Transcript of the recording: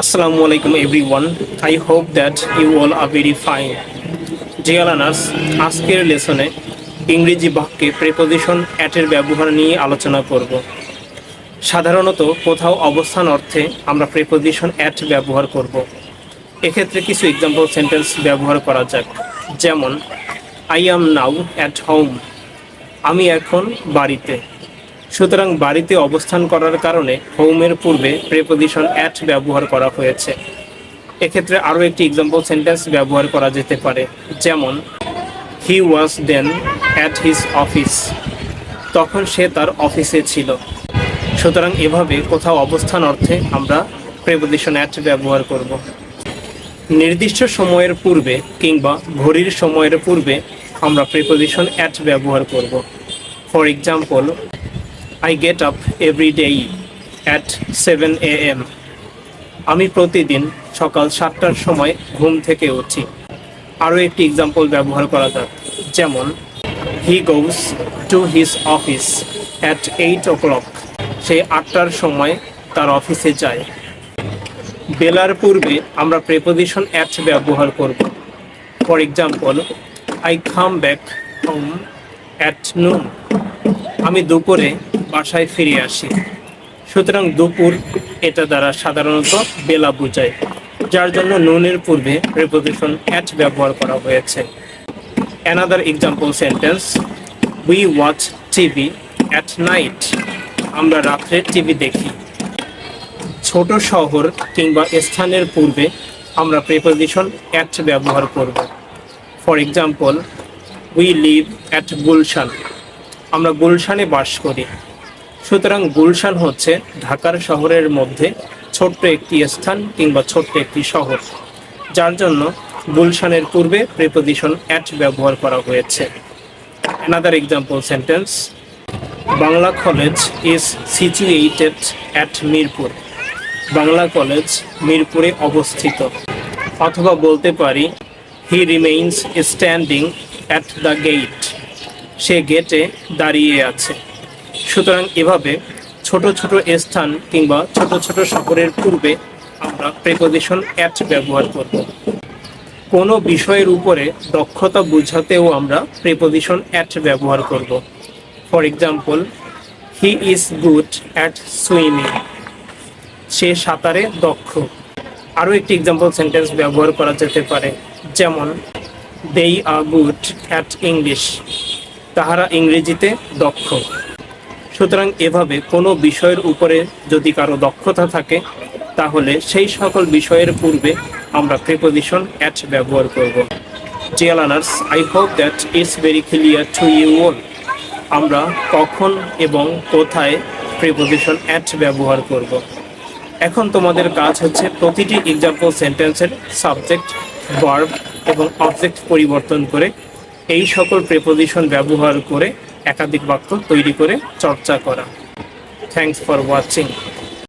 Assalamu alaikum everyone. I hope that you all are very fine. Dear learners, আজকের লেসনে ইংরেজি বাক্যে preposition অ্যাটের ব্যবহার নিয়ে আলোচনা করব। সাধারণত কোথাও অবস্থান অর্থে আমরা প্রেপোজিশন অ্যাট ব্যবহার করব। এক্ষেত্রে কিছু এক্সাম্পল সেন্টেন্স ব্যবহার করা যাক। যেমন I am now at home আমি এখন বাড়িতে। সুতরাং বাড়িতে অবস্থান করার কারণে হোমের পূর্বে প্রেপোজিশন অ্যাট ব্যবহার করা হয়েছে। এক্ষেত্রে আরও একটি এক্সাম্পল সেন্টেন্স ব্যবহার করা যেতে পারে, যেমন he was then at his office তখন সে তার অফিসে ছিল। সুতরাং এভাবে কোথাও অবস্থান অর্থে আমরা প্রেপোজিশন অ্যাট ব্যবহার করব। নির্দিষ্ট সময়ের পূর্বে কিংবা ঘড়ির সময়ের পূর্বে আমরা প্রেপোজিশন অ্যাট ব্যবহার করব। For example I get up every day at seven A M আমি প্রতিদিন সকাল সাতটার সময় ঘুম থেকে উঠি। আরও একটি এক্সাম্পল ব্যবহার করা যাক। যেমন he goes to his office at eight o'clock সে আটটার সময় তার অফিসে যায়। বেলার পূর্বে আমরা প্রেপোজিশন অ্যাট ব্যবহার করব। For example I come back home at noon আমি দুপুরে বাসায় ফিরে আসি। সুতরাং দুপুর এটা দ্বারা সাধারণত বেলা বোঝায়, যার জন্য নুনের পূর্বে প্রেপোজিশন অ্যাট ব্যবহার করা হয়েছে। Another example sentence we watch TV at night আমরা রাত্রে টিভি দেখি। ছোট শহর কিংবা স্থানের পূর্বে আমরা প্রেপোজিশন অ্যাট ব্যবহার করব। For example we live at Gulshan আমরা গুলশানে বাস করি। সুতরাং গুলশান হচ্ছে ঢাকার শহরের মধ্যে ছোট্ট একটি স্থান কিংবা ছোট্ট একটি শহর। যার জন্য গুলশানের পূর্বে প্রেপোজিশন অ্যাট ব্যবহার করা হয়েছে। Another example sentence Bangla college is situated at Mirpur Bangla college মিরপুরে অবস্থিত। অথবা বলতে পারি he remains standing at the gate সে গেটে দাঁড়িয়ে আছে। সুতরাং এভাবে ছোট ছোট স্থান কিংবা ছোট ছোট শহরের পূর্বে আমরা প্রেপোজিশন অ্যাট ব্যবহার করব। কোনো বিষয়ের উপরে দক্ষতা বোঝাতেও আমরা প্রেপোজিশন অ্যাট ব্যবহার করব। For example he is good at swimming সে সাঁতারে দক্ষ। আরও একটি এক্সাম্পল সেন্টেন্স ব্যবহার করা যেতে পারে, যেমন দেই আর গুড অ্যাট ইংলিশ তাহারা ইংরেজিতে দক্ষ। সুতরাং এভাবে কোনো বিষয়ের উপরে যদি কারও দক্ষতা থাকে, তাহলে সেই সকল বিষয়ের পূর্বে আমরা প্রিপোজিশন অ্যাট ব্যবহার করব। Dear learners I hope that it's very clear to you all আমরা কখন এবং কোথায় প্রিপোজিশন অ্যাট ব্যবহার করব। এখন তোমাদের কাজ হচ্ছে প্রতিটি এক্সাম্পল সেন্টেন্সের সাবজেক্ট ভার্ব এবং অবজেক্ট পরিবর্তন করে এই সকল প্রেপোজিশন ব্যবহার করে একাধিক বাক্য তৈরি করে চর্চা করা। Thanks for watching